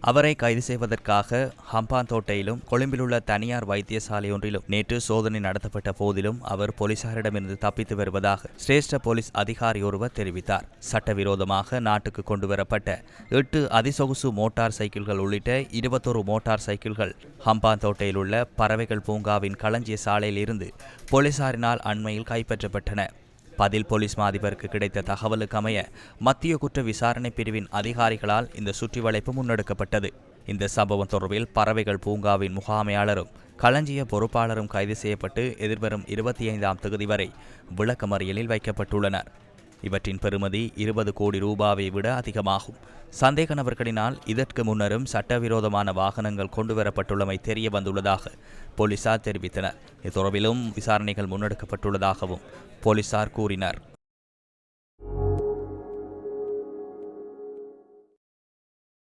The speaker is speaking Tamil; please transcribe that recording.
அவரை கைது செய்வதற்காக ஹம்பாந்தோட்டையிலும் கொழும்பிலுள்ள தனியார் வைத்தியசாலை ஒன்றிலும் நேற்று சோதனை நடத்தப்பட்ட போதிலும் அவர் போலீசாரிடமிருந்து தப்பித்து வருவதாக சிரேஷ்ட போலீஸ் அதிகாரி ஒருவர் தெரிவித்தார். சட்டவிரோதமாக நாட்டுக்கு கொண்டுவரப்பட்ட எட்டு அதிசொகுசு மோட்டார் சைக்கிள்கள் உள்ளிட்ட இருபத்தொரு மோட்டார் சைக்கிள்கள் ஹம்பாந்தோட்டையில் உள்ள பறவைகள் பூங்காவின் களஞ்சிய சாலையில் இருந்து போலீசாரினால் அண்மையில் கைப்பற்றப்பட்டன. பதில் போலீஸ் மாதிபருக்கு கிடைத்த தகவலுக்கு அமைய மத்திய குற்ற விசாரணை பிரிவின் அதிகாரிகளால் இந்த சுற்றிவளைப்பு முன்னெடுக்கப்பட்டது. இந்த சம்பவம் தொடர்பில் பறவைகள் பூங்காவின் முகாமையாளரும் களஞ்சிய பொறுப்பாளரும் கைது செய்யப்பட்டு எதிர்வரும் இருபத்தி ஐந்தாம் தொகுதி வரை விளக்கமறியலில் வைக்கப்பட்டுள்ளனர். இவற்றின் பெறுமதி இருபது கோடி ரூபாவை விட அதிகமாகும். சந்தேக நபர்களினால் இதற்கு முன்னரும் சட்டவிரோதமான வாகனங்கள் கொண்டுவரப்பட்டுள்ளமை தெரிய வந்துள்ளதாக போலீசார் தெரிவித்தனர். இது தொடர்பிலும் விசாரணைகள் முன்னெடுக்கப்பட்டுள்ளதாகவும் போலீசார் கூறினர்.